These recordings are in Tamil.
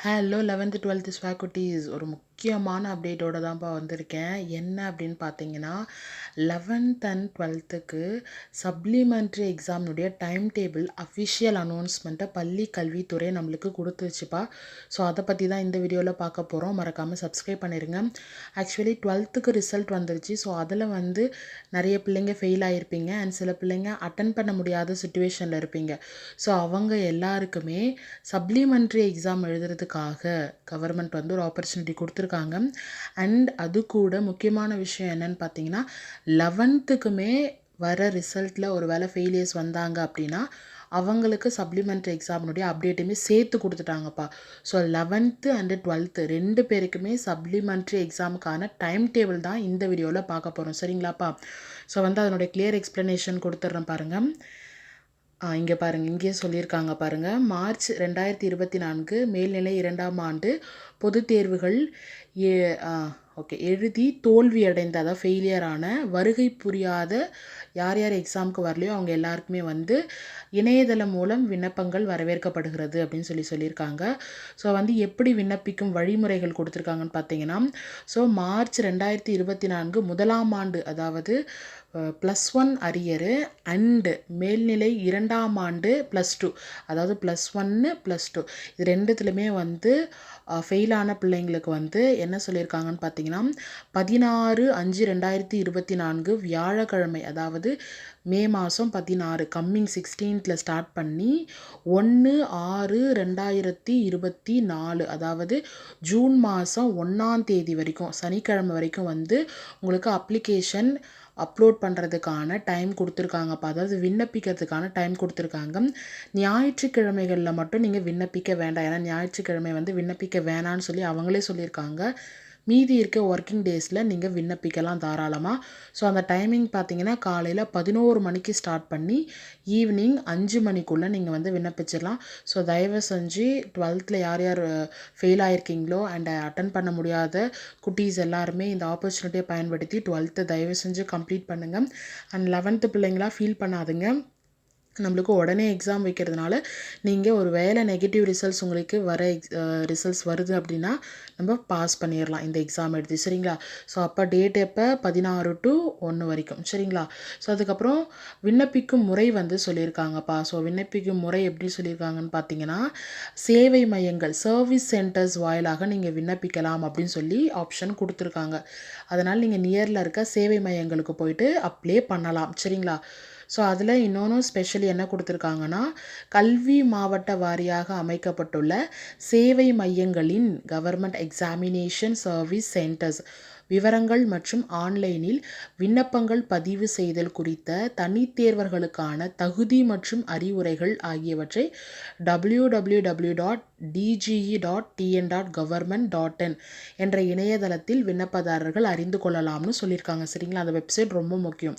ஹலோ லெவன்த்து டுவெல்த்து ஸ்வாக்குட்டீஸ் ஒரு முக்கியமான அப்டேட்டோட தான்ப்பா வந்திருக்கேன். என்ன அப்படின்னு பார்த்தீங்கன்னா லெவன்த் அண்ட் டுவெல்த்துக்கு சப்ளிமெண்ட்ரி எக்ஸாம்னுடைய டைம் டேபிள் அஃபிஷியல் அனௌன்ஸ்மெண்ட்டை பள்ளி கல்வித்துறை நம்மளுக்கு கொடுத்துருச்சுப்பா. ஸோ அதை பற்றி தான் இந்த வீடியோவில் பார்க்க போகிறோம் மறக்காமல் சப்ஸ்கிரைப் பண்ணிடுங்க ஆக்சுவலி டுவெல்த்துக்கு ரிசல்ட் வந்துருச்சு. ஸோ அதில் வந்து நிறைய பிள்ளைங்க ஃபெயில் ஆகிருப்பீங்க அண்ட் சில பிள்ளைங்க அட்டன் பண்ண முடியாத சுச்சுவேஷனில் இருப்பீங்க. ஸோ அவங்க எல்லாருக்குமே சப்ளிமெண்ட்ரி எக்ஸாம் எழுதுறதுக்காக கவர்மெண்ட் வந்து ஒரு ஆப்பர்ச்சுனிட்டி கொடுத்துருக்காங்க அண்ட் அது கூட முக்கியமான விஷயம் என்னன்னு பார்த்தீங்கன்னா லெவன்த்துக்குமே வர ரிசல்ட்டில் ஒரு வேளை ஃபெயிலியர்ஸ் வந்தாங்க அப்படின்னா அவங்களுக்கு சப்ளிமெண்ட்ரி எக்ஸாமினுடைய அப்டேட்டுமே சேர்த்து கொடுத்துட்டாங்கப்பா. ஸோ லெவன்த்து அண்டு டுவெல்த்து ரெண்டு பேருக்குமே சப்ளிமெண்ட்ரி எக்ஸாமுக்கான டைம் டேபிள் தான் இந்த வீடியோவில் பார்க்க போகிறோம் சரிங்களாப்பா? ஸோ வந்து அதனுடைய கிளியர் எக்ஸ்ப்ளனேஷன் கொடுத்துட்றேன் பாருங்கள் இங்கே பாருங்கள் இங்கேயே சொல்லியிருக்காங்க பாருங்கள் மார்ச் ரெண்டாயிரத்தி இருபத்தி நான்கு மேல்நிலை இரண்டாம் ஆண்டு பொதுத் தேர்வுகள் ஏ ஓகே. எழுதி தோல்வி அடைந்த அதாவது ஃபெயிலியரான வருகை புரியாத யார் யார் எக்ஸாமுக்கு வரலையோ அவங்க எல்லாருக்குமே வந்து இணையதளம் மூலம் விண்ணப்பங்கள் வரவேற்கப்படுகிறது அப்படின்னு சொல்லி சொல்லியிருக்காங்க. ஸோ வந்து எப்படி விண்ணப்பிக்கும் வழிமுறைகள் கொடுத்துருக்காங்கன்னு பார்த்தீங்கன்னா ஸோ மார்ச் ரெண்டாயிரத்தி இருபத்தி நான்கு முதலாம் ஆண்டு அதாவது ப்ளஸ் ஒன் அரியரு அண்டு மேல்நிலை இரண்டாம் ஆண்டு ப்ளஸ் டூ அதாவது ப்ளஸ் ஒன்று ப்ளஸ் டூ இது ரெண்டுத்துலையுமே வந்து ஃபெயிலான பிள்ளைங்களுக்கு வந்து என்ன சொல்லியிருக்காங்கன்னு பார்த்தீங்கன்னா பதினாறு அஞ்சு ரெண்டாயிரத்தி இருபத்தி நான்கு வியாழக்கிழமை அதாவது மே மாதம் பதினாறு கம்மிங் சிக்ஸ்டீன்த்தில் ஸ்டார்ட் பண்ணி ஒன்று ஆறு ரெண்டாயிரத்தி இருபத்தி நாலு அதாவது ஜூன் மாதம் ஒன்றாம் தேதி வரைக்கும் சனிக்கிழமை வரைக்கும் வந்து உங்களுக்கு அப்ளிகேஷன் அப்லோட் பண்ணுறதுக்கான டைம் கொடுத்துருக்காங்கப்பா அதாவது விண்ணப்பிக்கிறதுக்கான டைம் கொடுத்துருக்காங்க. ஞாயிற்றுக்கிழமைகளில் மட்டும் நீங்கள் விண்ணப்பிக்க வேண்டாம். ஏன்னா ஞாயிற்றுக்கிழமை வந்து விண்ணப்பிக்க வேணான்னு சொல்லி அவங்களே சொல்லியிருக்காங்க. மீதி இருக்க ஒர்க்கிங் டேஸில் நீங்கள் விண்ணப்பிக்கலாம் தாராளமாக ஸோ அந்த டைமிங் பார்த்தீங்கன்னா காலையில் பதினோரு மணிக்கு ஸ்டார்ட் பண்ணி ஈவினிங் அஞ்சு மணிக்குள்ளே நீங்கள் வந்து விண்ணப்பிச்சிடலாம். ஸோ தயவு செஞ்சு டுவெல்த்தில் யார் யார் ஃபெயில் ஆகிருக்கீங்களோ அண்ட் அட்டன் பண்ண முடியாத குட்டீஸ் எல்லாருமே இந்த ஆப்பர்ச்சுனிட்டியை பயன்படுத்தி டுவெல்த்தை தயவு செஞ்சு கம்ப்ளீட் பண்ணுங்கள் அண்ட் லெவன்த்து பிள்ளைங்களாம் ஃபீல் பண்ணாதுங்க. நம்மளுக்கு உடனே எக்ஸாம் வைக்கிறதுனால நீங்கள் ஒரு வேலை நெகட்டிவ் ரிசல்ட்ஸ் உங்களுக்கு வர எக்ஸ் ரிசல்ட்ஸ் வருது அப்படின்னா நம்ம பாஸ் பண்ணிடலாம் இந்த எக்ஸாம் எடுத்து சரிங்களா? ஸோ அப்போ டேட் எப்போ? பதினாறு டு ஒன்று வரைக்கும் சரிங்களா? ஸோ அதுக்கப்புறம் விண்ணப்பிக்கும் முறை வந்து சொல்லியிருக்காங்கப்பா ஸோ விண்ணப்பிக்கும் முறை எப்படி சொல்லியிருக்காங்கன்னு பார்த்தீங்கன்னா சேவை மையங்கள் சர்வீஸ் சென்டர்ஸ் வாயிலாக நீங்கள் விண்ணப்பிக்கலாம் அப்படின்னு சொல்லி ஆப்ஷன் கொடுத்துருக்காங்க. அதனால் நீங்கள் நியரில் இருக்க சேவை மையங்களுக்கு போயிட்டு அப்ளை பண்ணலாம் சரிங்களா? ஸோ அதில் இன்னொன்று ஸ்பெஷலி என்ன கொடுத்துருக்காங்கன்னா கல்வி மாவட்ட வாரியாக அமைக்கப்பட்டுள்ள சேவை மையங்களின் கவர்மெண்ட் எக்ஸாமினேஷன் சர்வீஸ் சென்டர்ஸ் விவரங்கள் மற்றும் ஆன்லைனில் விண்ணப்பங்கள் பதிவு செய்தல் குறித்த தனித்தேர்வர்களுக்கான தகுதி மற்றும் அறிவுரைகள் ஆகியவற்றை W W W dot DGE dot TN dot government dot in என்ற இணையதளத்தில் விண்ணப்பதாரர்கள் அறிந்து கொள்ளலாம்னு சொல்லியிருக்காங்க. சரிங்களா? அந்த வெப்சைட் ரொம்ப முக்கியம்.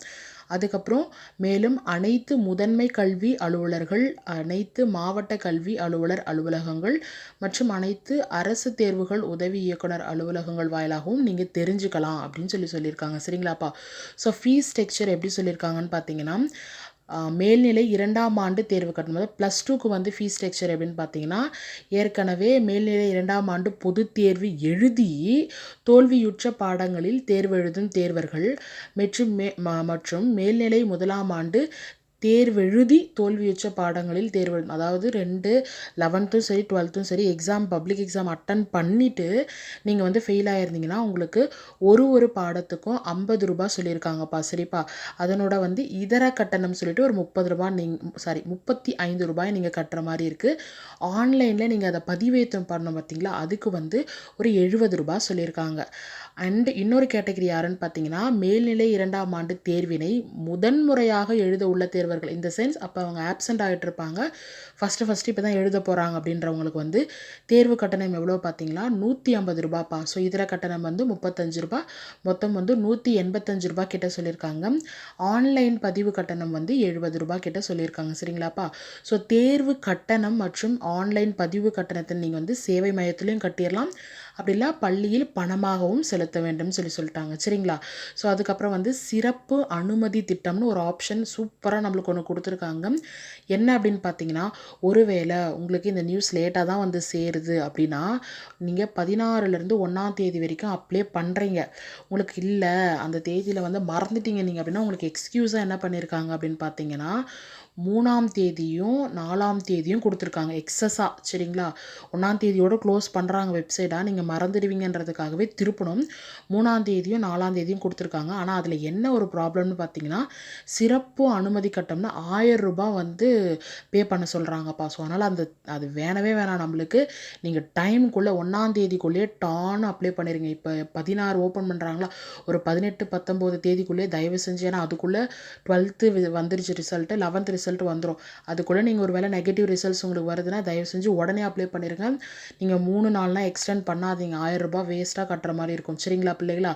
அதுக்கப்புறம் மேலும் அனைத்து முதன்மை கல்வி அலுவலர்கள் அனைத்து மாவட்ட கல்வி அலுவலர் அலுவலகங்கள் மற்றும் அனைத்து அரசு தேர்வுகள் உதவி இயக்குனர் அலுவலகங்கள் வாயிலாகவும் நீங்கள் தெரிஞ்சுக்கலாம் அப்படின்னு சொல்லி சொல்லியிருக்காங்க. சரிங்களாப்பா? ஸோ ஃபீஸ் ஸ்ட்ரக்சர் எப்படி சொல்லியிருக்காங்கன்னு பார்த்தீங்கன்னா மேல்நிலை இரண்டாம் ஆண்டு தேர்வு கட்டணம். அதாவது ப்ளஸ் டூக்கு வந்து ஃபீஸ் ஸ்ட்ரக்சர் எப்படின்னு பார்த்தீங்கன்னா ஏற்கனவே மேல்நிலை இரண்டாம் ஆண்டு பொதுத் தேர்வு எழுதி தோல்வியுற்ற பாடங்களில் தேர்வு எழுதும் தேர்வர்கள் மற்றும் மே மற்றும் மேல்நிலை முதலாம் ஆண்டு தேர்வெழுதி தோல்வியுற்ற பாடங்களில் தேர்வு அதாவது ரெண்டு லெவன்த்தும் சரி டுவெல்த்தும் சரி எக்ஸாம் பப்ளிக் எக்ஸாம் அட்டன் பண்ணிவிட்டு நீங்கள் வந்து ஃபெயில் ஆகிருந்தீங்கன்னா உங்களுக்கு ஒரு ஒரு பாடத்துக்கும் ஐம்பது ரூபா சொல்லியிருக்காங்கப்பா சரிப்பா. அதனோட வந்து இதர கட்டணம் சொல்லிட்டு ஒரு முப்பது ரூபா நீங் சாரி முப்பத்தி ஐந்து ரூபாய் நீங்கள் கட்டுற மாதிரி இருக்குது ஆன்லைனில் நீங்கள் அதை பதிவேற்றம் பண்ணணும் பார்த்தீங்களா அதுக்கு வந்து ஒரு எழுபது ரூபாய் சொல்லியிருக்காங்க. அண்ட் இன்னொரு கேட்டகரி யாருன்னு பார்த்தீங்கன்னா மேல்நிலை இரண்டாம் ஆண்டு தேர்வினை முதன்முறையாக எழுத உள்ள தேர்வு தேர்வர்கள் இந்த சென்ஸ் அப்போ அவங்க ஆப்சண்ட் ஆகிட்டு இருப்பாங்க ஃபஸ்ட்டு ஃபஸ்ட்டு இப்போ தான் எழுத போகிறாங்க அப்படின்றவங்களுக்கு வந்து தேர்வு கட்டணம் எவ்வளோ பார்த்தீங்களா? நூற்றி ஐம்பது ரூபாப்பா. ஸோ இதர கட்டணம் வந்து முப்பத்தஞ்சு ரூபா. மொத்தம் வந்து நூற்றி எண்பத்தஞ்சு ரூபா கிட்ட சொல்லியிருக்காங்க. ஆன்லைன் பதிவு கட்டணம் வந்து எழுபது ரூபா கிட்ட சொல்லியிருக்காங்க. சரிங்களாப்பா? ஸோ தேர்வு கட்டணம் மற்றும் ஆன்லைன் பதிவு கட்டணத்தை நீங்கள் வந்து சேவை மையத்துலேயும் கட்டிடலாம் அப்படி இல்லை பள்ளியில் பணமாகவும் செலுத்த வேண்டும்னு சொல்லி சொல்லிட்டாங்க. சரிங்களா? ஸோ அதுக்கப்புறம் வந்து சிறப்பு அனுமதி திட்டம்னு ஒரு ஆப்ஷன் சூப்பராக நம்மளுக்கு ஒன்று கொடுத்துருக்காங்க. என்ன அப்படின்னு பார்த்தீங்கன்னா ஒருவேளை உங்களுக்கு இந்த நியூஸ் லேட்டாக தான் வந்து சேருது அப்படின்னா நீங்கள் பதினாறுலேருந்து ஒன்றாம் தேதி வரைக்கும் அப்ளை பண்ணுறீங்க உங்களுக்கு இல்லை அந்த தேதியில் வந்து மறந்துட்டீங்க நீங்கள் அப்படின்னா உங்களுக்கு எக்ஸ்கியூஸாக என்ன பண்ணியிருக்காங்க அப்படின்னு பார்த்தீங்கன்னா மூணாம் தேதியும் நாலாம் தேதியும் கொடுத்துருக்காங்க. எக்ஸஸாக சரிங்களா? ஒன்றாம் தேதியோடு க்ளோஸ் பண்ணுறாங்க வெப்சைட்டாக நீங்கள் மறந்துடுவீங்கன்றதுக்காகவே திருப்பணும். மூணாம் தேதியும் நாலாம் தேதியும் கொடுத்துருக்காங்க. ஆனால் அதில் என்ன ஒரு ப்ராப்ளம்னு பார்த்தீங்கன்னா சிறப்பு அனுமதி கட்டம்னு ஆயிரம் ரூபாய் வந்து பே பண்ண சொல்கிறாங்கப்பா ஸோ அதனால் அந்த அது வேணவே வேணாம் நம்மளுக்கு. நீங்கள் டைமுக்குள்ளே ஒன்றாம் தேதிக்குள்ளேயே டான்னு அப்ளை பண்ணிடுங்க இப்போ பதினாறு ஓப்பன் பண்ணுறாங்களா ஒரு பதினெட்டு பத்தொம்போது தேதிக்குள்ளேயே தயவு செஞ்சு ஏன்னா அதுக்குள்ளே டுவெல்த்து வந்துருச்சு ரிசல்ட்டு லெவன்த் ரிசல்ட் வந்துடும் அதுக்குள்ளே நீங்கள் ஒரு வேளை நெகட்டிவ் ரிசல்ட்ஸ் உங்களுக்கு வருதுன்னா தயவு செஞ்சு உடனே அப்ளை பண்ணிடுங்க நீங்கள் மூணு நாள்லாம் எக்ஸ்டெண்ட் பண்ணாதீங்க. ஆயிரம் ரூபாய் வேஸ்ட்டாக கட்டுற மாதிரி இருக்கும். சரிங்களா பிள்ளைகளா?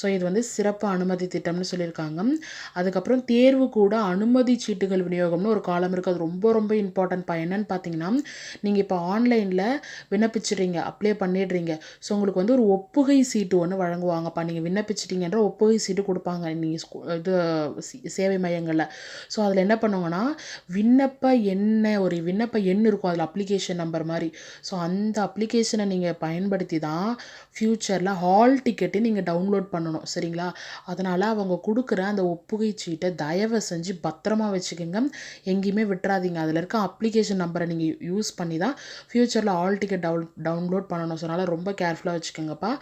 ஸோ இது வந்து சிறப்பு அனுமதி திட்டம்னு சொல்லியிருக்காங்க. அதுக்கப்புறம் தேர்வு கூட அனுமதி சீட்டுகள் விநியோகம்னு ஒரு காலம் இருக்குது அது ரொம்ப ரொம்ப இம்பார்ட்டன்ட் என்னன்னு பார்த்தீங்கன்னா நீங்கள் இப்போ ஆன்லைனில் விண்ணப்பிச்சிடுறீங்க. அப்ளை பண்ணிடுறீங்க. ஸோ உங்களுக்கு வந்து ஒரு ஒப்புகை சீட்டு ஒன்று வழங்குவாங்கப்பா. நீங்கள் விண்ணப்பிச்சிட்டிங்கன்ற ஒப்புகை சீட்டு கொடுப்பாங்க. நீங்கள் இது சேவை மையங்களில். ஸோ அதில் என்ன பண்ணுவாங்கன்னா விண்ணப்ப என்ன ஒரு விண்ணப்ப எண் இருக்கும் அதில் அப்ளிகேஷன் நம்பர் மாதிரி. ஸோ அந்த அப்ளிகேஷனை நீங்கள் பயன்படுத்தி தான் ஃப்யூச்சரில் ஹால் டிக்கெட்டு நீங்கள் டவுன்லோட் பண்ணணும் சரிங்களா? அதனால் அவங்க கொடுக்குற அந்த ஒப்புகை சீட்டை தயவு செஞ்சு பத்திரமா வச்சுக்கோங்க. எங்கேயுமே விட்டுறாதீங்க. அதில் இருக்க அப்ளிகேஷன் நம்பரை நீங்கள் யூஸ் பண்ணி தான் ஃப்யூச்சரில் ஹால் டிக்கெட் டவுன் டவுன்லோட் பண்ணணும். ஸோ அதனால் ரொம்ப கேர்ஃபுல்லாக வச்சுக்கோங்கப்பா.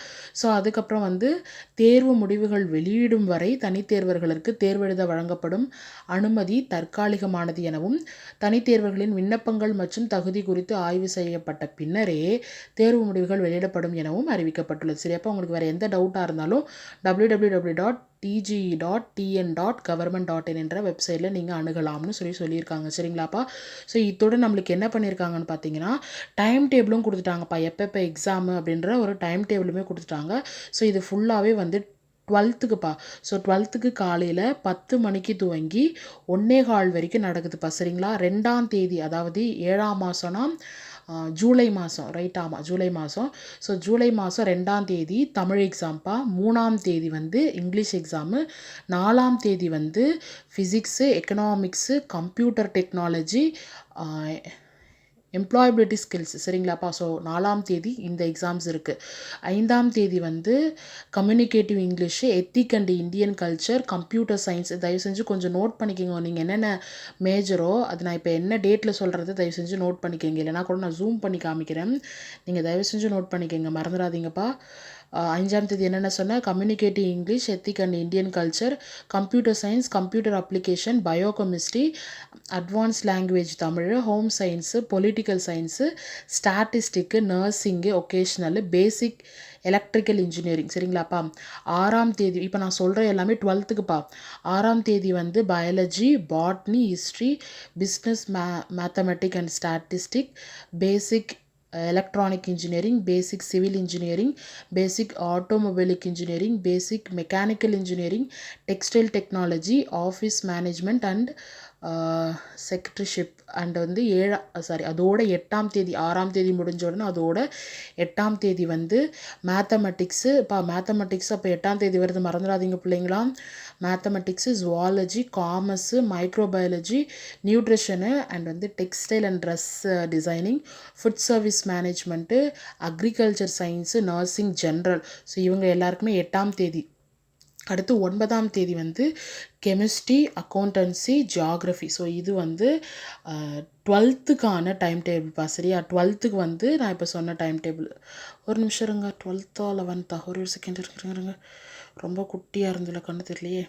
ஸோ அதுக்கப்புறம் வந்து தேர்வு முடிவுகள் வெளியிடும் வரை தனித்தேர்வர்களுக்கு தேர்வெழுத வழங்கப்படும் அனுமதி தற்காலிகமாக தற்காலிகமானது எனவும் தனித்தேர்வர்களின் விண்ணப்பங்கள் மற்றும் தகுதி குறித்து ஆய்வு செய்யப்பட்ட பின்னரே தேர்வு முடிவுகள் வெளியிடப்படும் எனவும் அறிவிக்கப்பட்டுள்ளது. சரி அப்போ உங்களுக்கு வேறு எந்த டவுட்டாக இருந்தாலும் W W W dot DGE dot TN dot government dot in என்ற வெப்சைட்டில் நீங்கள் அணுகலாம்னு சொல்லி சொல்லியிருக்காங்க. சரிங்களாப்பா ஸோ இத்தோட நம்மளுக்கு என்ன பண்ணியிருக்காங்கன்னு பார்த்தீங்கன்னா டைம் டேபிளும் கொடுத்துட்டாங்கப்பா எப்பப்போ எக்ஸாமு அப்படின்ற ஒரு டைம் டேபிளுமே கொடுத்துட்டாங்க. ஸோ இது ஃபுல்லாகவே வந்து டுவெல்த்துக்குப்பா ஸோ டுவெல்த்துக்கு காலையில் பத்து மணிக்கு துவங்கி ஒன்னே கால் வரைக்கும் நடக்குதுப்பா. சரிங்களா? ரெண்டாம் தேதி அதாவது ஏழாம் மாதம்னா ஜூலை மாதம் ரைட் ஆமாம் ஜூலை மாதம் ஸோ ஜூலை மாதம் ரெண்டாம் தேதி தமிழ் எக்ஸாம்ப்பா மூணாம் தேதி வந்து இங்கிலீஷ் எக்ஸாமு நாலாம் தேதி வந்து physics economics computer technology employability skills சரிங்களாப்பா so நாலாம் தேதி இந்த எக்ஸாம்ஸ் இருக்குது ஐந்தாம் தேதி வந்து communicative English ethic and Indian culture computer science தயவு செஞ்சு கொஞ்சம் நோட் பண்ணிக்கோங்க. நீங்கள் என்னென்ன மேஜரோ அது நான் இப்போ என்ன டேட்டில் சொல்கிறது தயவு செஞ்சு நோட் பண்ணிக்கோங்க. இல்லைனா கூட நான் ஜூம் பண்ணி காமிக்கிறேன். நீங்கள் தயவு செஞ்சு நோட் பண்ணிக்கோங்க. மறந்துடாதீங்கப்பா. அஞ்சாம் தேதி என்னென்ன சொன்னால் communicative English ethic and Indian culture computer science computer application biochemistry advance language Tamil home science political science statistic nursing vocational basic electrical engineering சரிங்களாப்பா ஆறாம் தேதி இப்போ நான் சொல்கிற எல்லாமே டுவெல்த்துக்குப்பா ஆறாம் தேதி வந்து biology botany history business May mathematic and statistic basic electronic engineering basic civil engineering basic automobile engineering basic mechanical engineering textile technology office management and secretaryship and வந்து ஏழா சாரி அதோட எட்டாம் தேதி ஆறாம் தேதி முடிஞ்ச உடனே அதோட எட்டாம் தேதி வந்து மேத்தமெட்டிக்ஸு இப்போ மேத்தமெட்டிக்ஸ் அப்போ எட்டாம் தேதி வருது மறந்துடாதீங்க பிள்ளைங்களா. Mathematics zoology commerce microbiology nutrition and வந்து textile and dress designing food service management agriculture science nursing general so இவங்க எல்லாருக்குமே எட்டாம் தேதி அடுத்து ஒன்பதாம் தேதி வந்து கெமிஸ்ட்ரி அக்கௌண்டன்சி ஜியாகிரஃபி ஸோ இது வந்து டுவெல்த்துக்கான டைம் டேபிள்ப்பா சரியா? டுவெல்த்துக்கு வந்து நான் இப்போ சொன்ன டைம் டேபிள் ஒரு நிமிஷம் இருங்க. டுவெல்த்தோ லெவன்த்தா? ஒரு செகண்ட் இருக்குங்க ரொம்ப குட்டியாக இருந்துல கண்ணு தெரியலையே.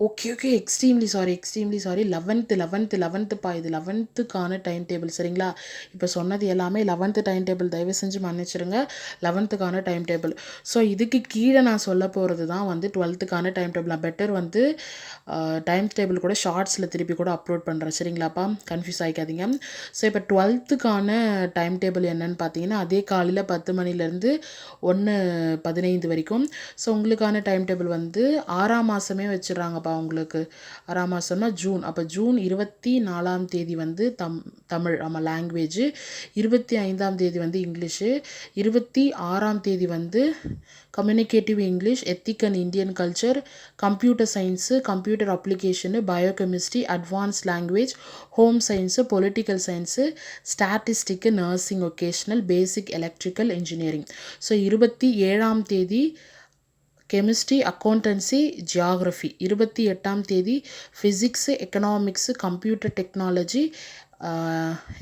Okay okay extremely sorry extremely sorry eleventh eleventh லெவன்த்துப்பா இது லெவன்த்துக்கான டைம் டேபிள் சரிங்களா? இப்போ சொன்னது எல்லாமே லெவன்த்து டைம் டேபிள் தயவு செஞ்சு மன்னிச்சிடுங்க லெவன்த்துக்கான டைம் டேபிள் ஸோ இதுக்கு கீழே நான் சொல்ல போகிறது தான் வந்து டுவெல்த்துக்கான டைம் டேபிள் நான் பெட்டர் வந்து டைம் டேபிள் கூட ஷார்ட்ஸில் திருப்பி கூட அப்லோட் பண்ணுறேன் சரிங்களாப்பா? கன்ஃபியூஸ் ஆகிக்காதீங்க ஸோ இப்போ டுவெல்த்துக்கான டைம் டேபிள் என்னன்னு பார்த்தீங்கன்னா அதே காலையில் பத்து மணிலேருந்து ஒன்று பதினைந்து வரைக்கும். ஸோ உங்களுக்கான டைம் டேபிள் வந்து ஆறாம் மாதமே வச்சுடுறாங்க அப்போ உங்களுக்கு ஆறாம் மாதம்னா ஜூன் அப்போ ஜூன் இருபத்தி நாலாம் தேதி வந்து தம் தமிழ் ஆமாம் லாங்குவேஜ் இருபத்தி ஐந்தாம் தேதி வந்து இங்கிலீஷு. இருபத்தி ஆறாம் தேதி வந்து communicative English ethic and Indian culture computer science computer application biochemistry advance language home science political science statistic nursing vocational basic electrical engineering so இருபத்தி ஏழாம் தேதி கெமிஸ்ட்ரி அக்கௌண்டன்சி ஜியாகிரஃபி இருபத்தி எட்டாம் தேதி physics economics computer technology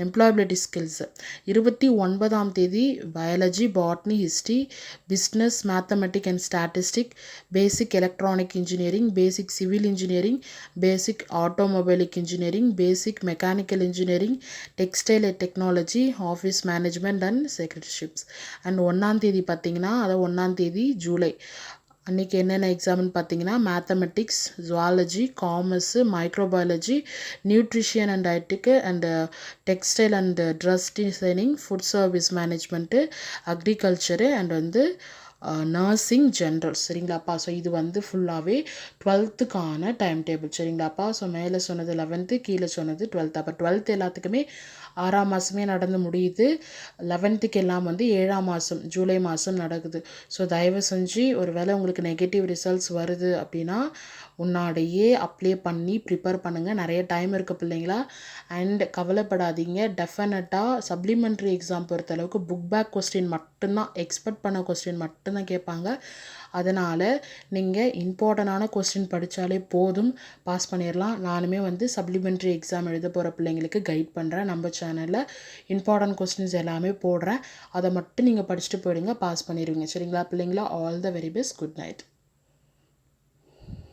employability skills. இருபத்தி ஒன்பதாம் தேதி biology botany history business mathematic and statistic basic electronic engineering basic civil engineering basic automobile engineering basic mechanical engineering textile technology office management and secretaryships. And ஒன்றாம் தேதி பார்த்தீங்கன்னா அதாவது ஒன்றாம் தேதி ஜூலை. அன்றைக்கி என்னென்ன எக்ஸாம்னு பார்த்தீங்கன்னா mathematics zoology commerce microbiology nutrition and dietetic and textile and dress designing food service management agriculture and வந்து நர்சிங் ஜென்ரல் சரிங்களாப்பா ஸோ இது வந்து ஃபுல்லாகவே டுவெல்த்துக்கான டைம் டேபிள் சரிங்களாப்பா ஸோ மேலே சொன்னது லெவன்த்து கீழே சொன்னது டுவெல்த் அப்போ டுவெல்த் எல்லாத்துக்குமே ஆறாம் மாதமே நடந்து முடியுது. லெவன்த்துக்கு எல்லாம் வந்து ஏழாம் மாதம் ஜூலை மாதம் நடக்குது. ஸோ தயவு செஞ்சு ஒரு வேளை உங்களுக்கு நெகட்டிவ் ரிசல்ட்ஸ் வருது அப்படின்னா உன்னாடையே அப்ளை பண்ணி ப்ரிப்பேர் பண்ணுங்கள் நிறைய டைம் இருக்குது பிள்ளைங்களா. அண்ட் கவலைப்படாதீங்க. டெஃபினட்டாக சப்ளிமெண்ட்ரி எக்ஸாம் பொறுத்தளவுக்கு புக் பேக் கொஸ்டின் மட்டும்தான் எக்ஸ்பெக்ட் பண்ண கொஸ்டின் மட்டும்தான் கேட்பாங்க. அதனால் நீங்கள் இம்பார்ட்டண்ட்டான கொஸ்டின் படித்தாலே போதும். பாஸ் பண்ணிடலாம் நானுமே வந்து சப்ளிமெண்ட்ரி எக்ஸாம் எழுத போகிற பிள்ளைங்களுக்கு கைட் பண்ணுறேன் நம்ம சேனலில் இம்பார்ட்டன்ட் கொஸ்டின்ஸ் எல்லாமே போடுறேன். அதை மட்டும் நீங்கள் படிச்சுட்டு போயிடுங்க. பாஸ் பண்ணிடுவீங்க. சரிங்களா? பிள்ளைங்களா all the very best good night